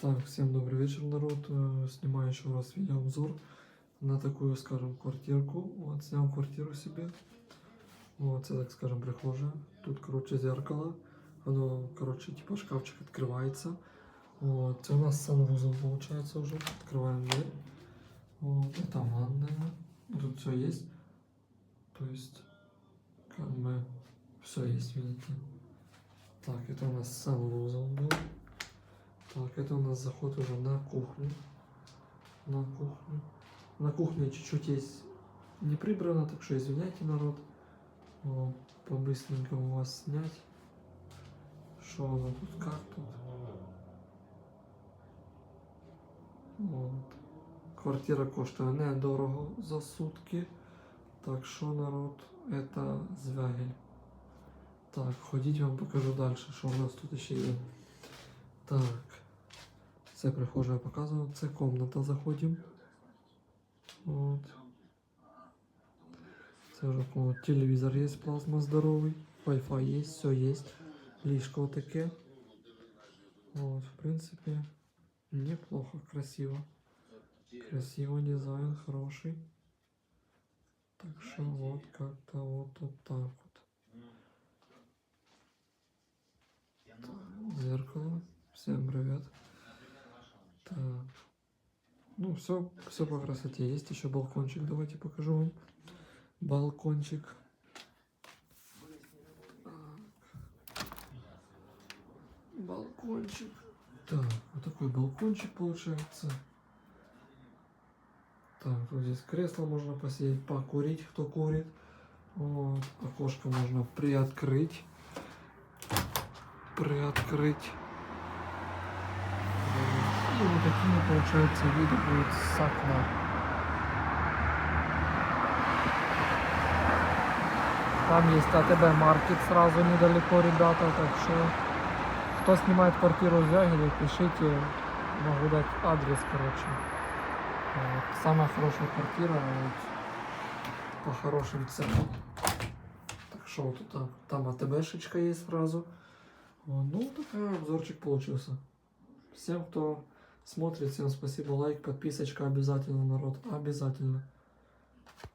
Так, всем добрый вечер, народ. Э, Снимаю еще раз видеообзор на такую, скажем, квартирку. Вот, снял квартиру себе. Вот, это, так скажем, прихожая. Тут, короче, зеркало. Оно, короче, типа шкафчик открывается. Вот, у нас санвузол получается уже. Открываем дверь. Вот, это ванная. Тут все есть. То есть, как бы, все есть, видите. Так, это у нас санвузол был. Так, это у нас заход уже на кухню. На кухню. На кухне чуть-чуть есть не прибрано, так что извиняйте, народ. О, по-быстренькому вас снять. Что оно тут, как тут? Вот. Квартира коштує недорого за сутки. Так що, народ, это звягель. Так, ходіть вам покажу далі, що у нас тут ще є. Так. Це прихожа я показував. Це комната заходимо. От. Це вже комната. Телевізор є, плазма здоровий. Wi-Fi є, все є. Ліжко таке. Вот, в принципе, неплохо, красиво. Красиво, дизайн хороший. Так что вот как-то вот, вот так вот. Зеркало. Всем привет. Ну, все, все по красоте. Есть еще балкончик. Давайте покажу вам. Балкончик. Балкончик. Так, вот такой балкончик получается. Так, вот здесь кресло можно посидеть, покурить, кто курит. Вот, окошко можно приоткрыть. Приоткрыть. Вот такие, получается, виды будут с окна. Там есть АТБ маркет сразу недалеко, ребята, так что кто снимает квартиру в Звягеле, пишите, могу дать адрес, короче. Вот. Самая хорошая квартира вот, по хорошим ценам. Так что вот тут там, АТБшечка есть сразу. Ну, такой обзорчик получился. Всем, кто смотрит, всем спасибо, лайк, подписочка обязательно, народ, обязательно.